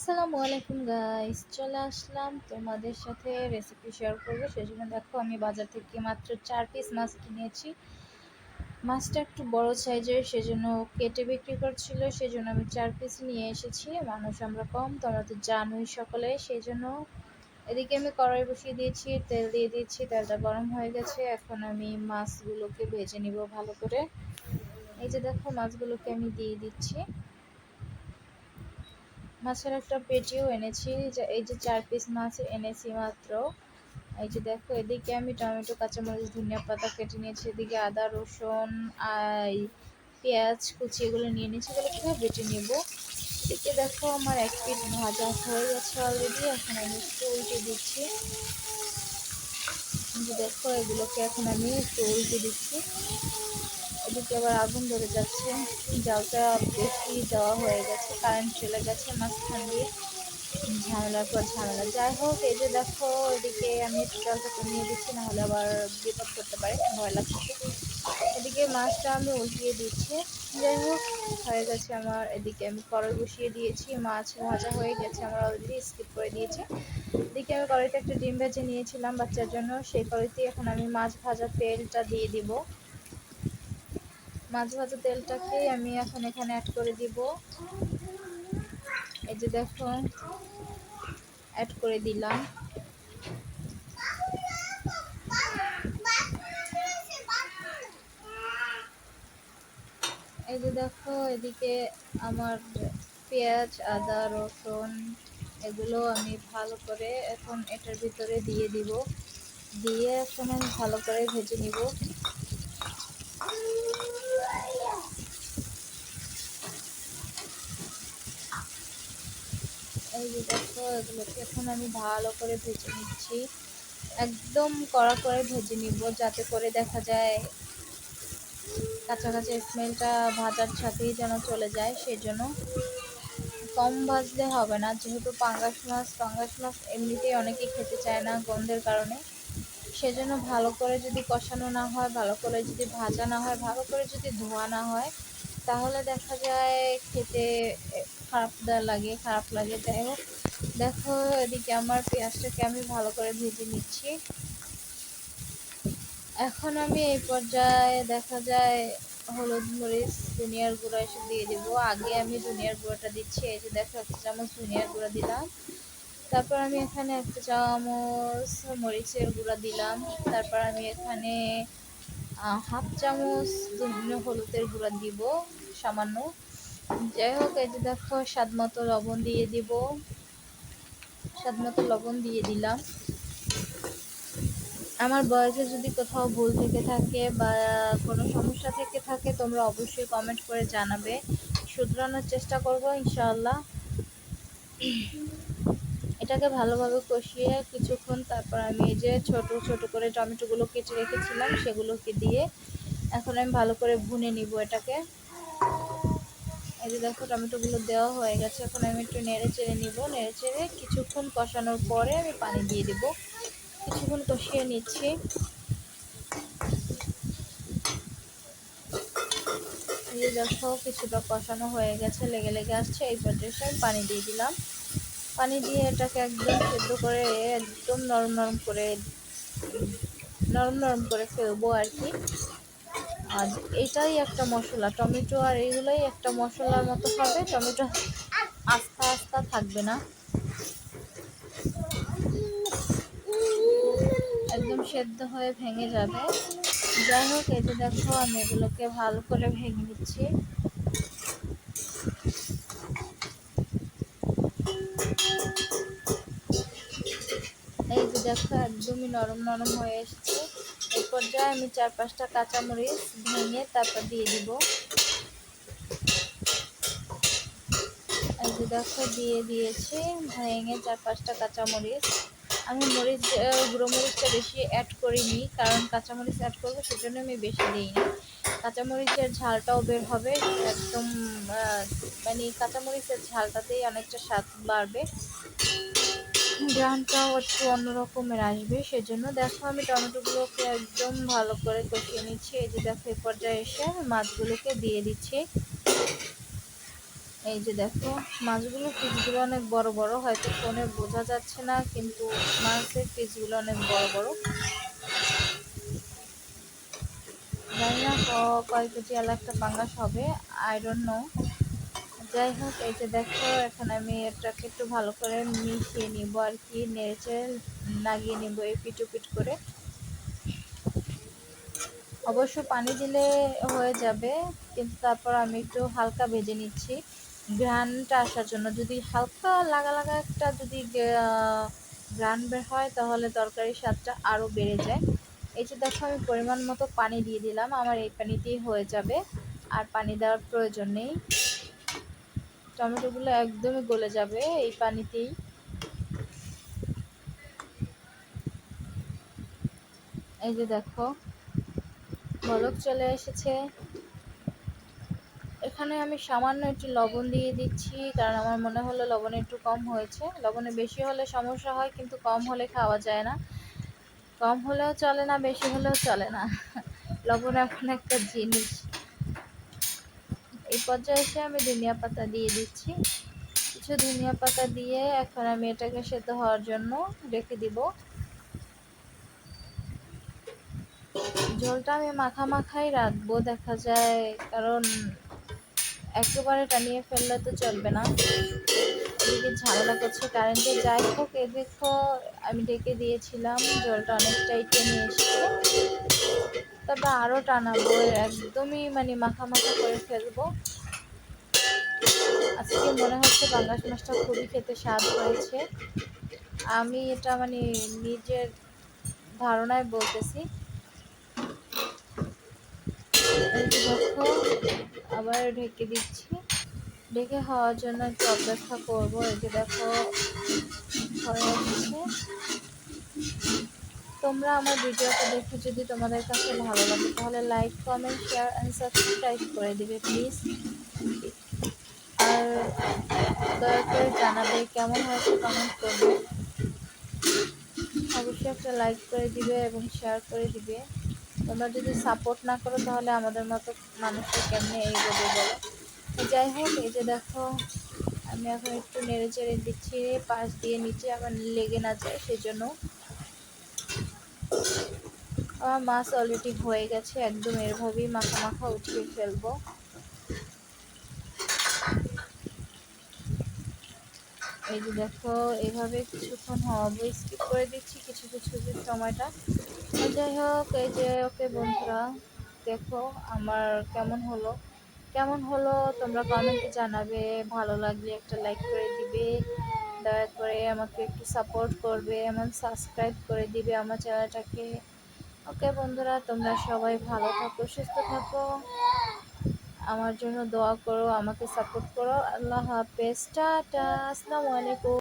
আসসালামু আলাইকুম গাইস চলে আসলাম তোমাদের সাথে রেসিপি শেয়ার করব। সেজন্য দেখো, আমি বাজার থেকে মাত্র চার পিস মাছ কিনেছি। মাছটা একটু বড় সাইজের সেজন্য কেটে বিক্রি করছিল। সেজন্য আমি চার পিস নিয়ে এসেছি। মানুষ আমরা কম, তোমরা তো জানোই সকলে। সেই জন্য এদিকে আমি কড়াই বসিয়ে দিয়েছি, তেল দিয়ে দিয়েছি, তেলটা গরম হয়ে গেছে। এখন আমি মাছগুলোকে ভেজে নিব ভালো করে। এই যে দেখো, মাছগুলোকে আমি দিয়ে দিচ্ছি। মাছের একটা পেটিও এনেছি এই যে চার পিস মাছ এনেছি মাত্র। এই যে দেখো, এদিকে আমি টমেটো, কাঁচামরিচ, ধনিয়া পাতা কেটে নিয়েছি, এদিকে আদা, রসুন, আই, পেঁয়াজ, কুচি, এগুলো নিয়ে নিয়েছি, এগুলো কীভাবে বেটে নেব? এদিকে দেখো, আমার এক পিট ভাজা হয়ে গেছে অলরেডি এখন আমি একটু উল্টে দিচ্ছি। দেখো, এগুলোকে এখন আমি একটু উল্টে দিচ্ছি। এদিকে আবার আগুন ধরে যাচ্ছে। জালটা বেশি দেওয়া হয়ে গেছে, কারেন্ট চলে গেছে মাঝখান দিয়ে। ঝামেলার পর ঝামেলা। যাই হোক, এই যে দেখো, এদিকে আমি একটু জলটা কমিয়ে দিচ্ছি, নাহলে আবার বিপদ করতে পারে, ভয় লাগছে। এদিকে মাছটা আমি উল্টিয়ে দিচ্ছি। যাই হোক, হয়ে গেছে আমার, এদিকে আমি কড়াই বসিয়ে দিয়েছি। মাছ ভাজা হয়ে গেছে, আমার অলরেডি স্কিপ করে দিয়েছি। এদিকে আমি কড়াইতে একটা ডিম ভেজে নিয়েছিলাম বাচ্চার জন্য। সেই কড়াইতে এখন আমি মাছ ভাজা তেলটা দিয়ে দিব। মাছ ভাজা তেলটাকে আমি এখন এখানে অ্যাড করে দিব। এই যে দেখো অ্যাড করে দিলাম। এই যে দেখো, এদিকে আমার পেঁয়াজ, আদা, রসুন এগুলো আমি ভালো করে এখন এটার ভিতরে দিয়ে দিব। দিয়ে এখন আমি ভালো করে ভেজে নিব। এই দেখো, এগুলোকে এখন আমি ভালো করে ভেজে নিচ্ছি। একদম কড়া করে ভেজে নিব যাতে করে দেখা যায় কাছাকাছি স্মেলটা ভাজার সাথেই যেন চলে যায় সেই জন্য কম ভাজলে হবে না। যেহেতু পাঙ্গাস মাছ পাঙ্গাস মাছ এমনিতেই অনেকেই খেতে চায় না গন্ধের কারণে। সেজন্য ভালো করে যদি কষানো না হয়, ভালো করে যদি ভাজা না হয়, ভালো করে যদি ধোয়া না হয় তাহলে দেখা যায় খেতে খারাপ লাগে খারাপ লাগে। যাই হোক, দেখো এদিকে আমার পেঁয়াজটাকে আমি ভালো করে ভেজে নিচ্ছি। এখন আমি এই পর্যায়ে দেখা যায় হলুদ মরিচ, ধনিয়ার গুঁড়া এসে দিয়ে দেবো। আগে আমি ধনিয়ার গুঁড়োটা দিচ্ছি, এই যে দেখো একটা চামচ ধনিয়ার গুঁড়া দিলাম। তারপর আমি এখানে একটা চামচ মরিচের গুঁড়া দিলাম। তারপর আমি এখানে হাফ চামচ হলুদের গুঁড়া দিব। সামান্য। যাই হোক, এই যে দেখো স্বাদ মতো লবণ দিয়ে দিব। স্বাদ মতো লবণ দিয়ে দিলাম। আমার বয়সে যদি কোথাও ভুল থেকে থাকে বা কোনো সমস্যা থেকে থাকে, তোমরা অবশ্যই কমেন্ট করে জানাবে। শুধরানোর চেষ্টা করব, ইনশাআল্লাহ। এটাকে ভালোভাবে কষিয়ে কিছুক্ষণ তারপর আমি এই যে ছোট ছোট করে টমেটোগুলো কেটে রেখেছিলাম, সেগুলোকে দিয়ে এখন আমি ভালো করে ভুনে নিব এটাকে। এই যে দেখো, টমেটোগুলো দেওয়া হয়ে গেছে। এখন আমি একটু নেড়ে চেড়ে নিব। নেড়ে চেড়ে কিছুক্ষণ কষানোর পরে আমি পানি দিয়ে দেব। কিছুক্ষণ কষিয়ে নিচ্ছি। এই দেখো, কিছুটা কষানো হয়ে গেছে, লেগে লেগে আসছে। এই পর্যায়ে আমি পানি দিয়ে দিলাম। পানি দিয়ে এটাকে একদম সেদ্ধ করে একদম নরম নরম করে, নরম নরম করে ফেলব আর কি। আর এটাই একটা মশলা। টমেটো আর এইগুলোই একটা মশলার মতো হবে। টমেটো আস্তা আস্তা থাকবে না। একদম সেদ্ধ হয়ে ভেঙে যাবে। যাই হোক, এই যে দেখো, আমি এগুলোকে ভালো করে ভেঙে দিচ্ছি এই যে দেখো, একদমই নরম নরম হয়ে এসেছে। পর্যায়ে আমি চার পাঁচটা কাঁচামরিচ ভেঙে তারপর দিয়ে দিব। এই যে দেখো, দিয়ে দিয়েছি, ভেঙে চার পাঁচটা কাঁচামরিচ। আমি মরিচ গুঁড়ো মরিচটা বেশি অ্যাড করিনি, কারণ কাঁচামরিচ অ্যাড করব সেজন্য আমি বেশি দিইনি। কাঁচামরিচের ঝালটাও বের হবে, একদম মানে কাঁচামরিচের ঝালটাতেই অনেকটা স্বাদ বাড়বে। গ্রানটাও একটু অন্যরকমের আসবে, সেজন্য দেখো আমি টমেটোগুলোকে একদম ভালো করে কষিয়ে নিচ্ছি। এই যে দেখো এই পর্যায়ে এসে মাছগুলোকে দিয়ে দিচ্ছি। এই যে দেখো, মাছগুলো পিসগুলো অনেক বড় বড়, হয়তো ফোনে বোঝা যাচ্ছে না, কিন্তু মাছের পিসগুলো অনেক বড় বড়। জানি না কয় কেজি আলা একটা পাঙ্গাস হবে আয়রন নো যাই হোক, এই যে দেখো, এখন আমি এটাকে একটু ভালো করে মিশিয়ে নিব আর কি নেড়েচে লাগিয়ে নিব এই পিট করে। অবশ্য পানি দিলে হয়ে যাবে, কিন্তু তারপর আমি একটু হালকা ভেজে নিচ্ছি। ঘ্রানটা আসার জন্য যদি হালকা লাগা লাগা একটা যদি ঘ্রান বের হয়, তাহলে তরকারির স্বাদটা আরও বেড়ে যায়। এই যে দেখো, আমি পরিমাণ মতো পানি দিয়ে দিলাম, আমার এই পানিতেই হয়ে যাবে, আর পানি দেওয়ার প্রয়োজন নেই। টমেটোগুলো একদমই গলে যাবে এই পানিতেই। এই যে দেখো বলক চলে এসেছে। এখানে আমি সামান্য একটু লবণ দিয়ে দিচ্ছি, কারণ আমার মনে হলো লবণ একটু কম হয়েছে। লবণে বেশি হলে সমস্যা হয়, কিন্তু কম হলে খাওয়া যায় না। কম হলেও চলে না, বেশি হলেও চলে না। লবণ এখন একটা জিনিস। পর্যায়ে এসে আমি ধনিয়া পাতা দিয়ে দিচ্ছি। কিছু ধনিয়া পাতা দিয়ে এখন আমি এটাকে সেদ্ধ হওয়ার জন্য রেখে দিব। ঝোলটা আমি মাখা মাখাই রাখব, দেখা যায়, কারণ একেবারে টানিয়ে ফেললে তো চলবে না। এদিকে ঝামেলা করছে, কারেন্টে যাই হোক এ দেখো আমি ডেকে দিয়েছিলাম, জলটা অনেকটাই টেনে এসছে। তবে আরও টানাবো, একদমই মানে মাখা মাখা করে ফেলব। আজকে মনে হচ্ছে বাংলাদেশ মাছটা খুবই খেতে স্বাদ হয়েছে। আমি এটা মানে নিজের ধারণায় বলতেছি। দেখো, আবার ঢেকে দিচ্ছি। ঢেকে হওয়ার জন্য একটু অপেক্ষা করব। এই যে দেখো, হয়ে যাচ্ছে তোমরা আমার ভিডিওটা দেখে যদি তোমাদের কাছে ভালো লাগে, তাহলে like comment share and subscribe করে দিবে প্লিজ আর দয়া করে জানাবে কেমন হয়েছে কমেন্ট করবে। অবশ্যই একটা লাইক করে দিবে এবং শেয়ার করে দিবে। তোমরা যদি সাপোর্ট না করো, তাহলে আমাদের মতো মানুষকে কেমনে এই বলে? বলো যাই হোক, এই যে দেখো, আমি এখন একটু নেড়ে চেড়ে দিচ্ছি, পাশ দিয়ে নিচে আবার লেগে না যায়, সেজন্য আমার মাছ অলরেডি হয়ে গেছে, একদম এরভাবেই মাখা মাখা উঠিয়ে ফেলব। এই যে দেখো, এভাবে কিছুক্ষণ হওয়াবো স্কিপ করে দিচ্ছি কিছু কিছু যে সময়টা। যাই হোক, এই যে, ওকে বন্ধুরা, দেখো আমার কেমন হলো। কেমন হলো তোমরা কমেন্টে জানাবে, ভালো লাগলে একটা লাইক করে দিবে। দয়া করে আমাকে একটু সাপোর্ট করবে এমন সাবস্ক্রাইব করে দিবে আমার চ্যানেলটাকে। ওকে বন্ধুরা, তোমরা সবাই ভালো থাকো, সুস্থ থাকো। আমার জন্য দোয়া করো, আমাকে সাপোর্ট করো। আল্লাহ হাফেজ, টাটা, আসসালামু আলাইকুম।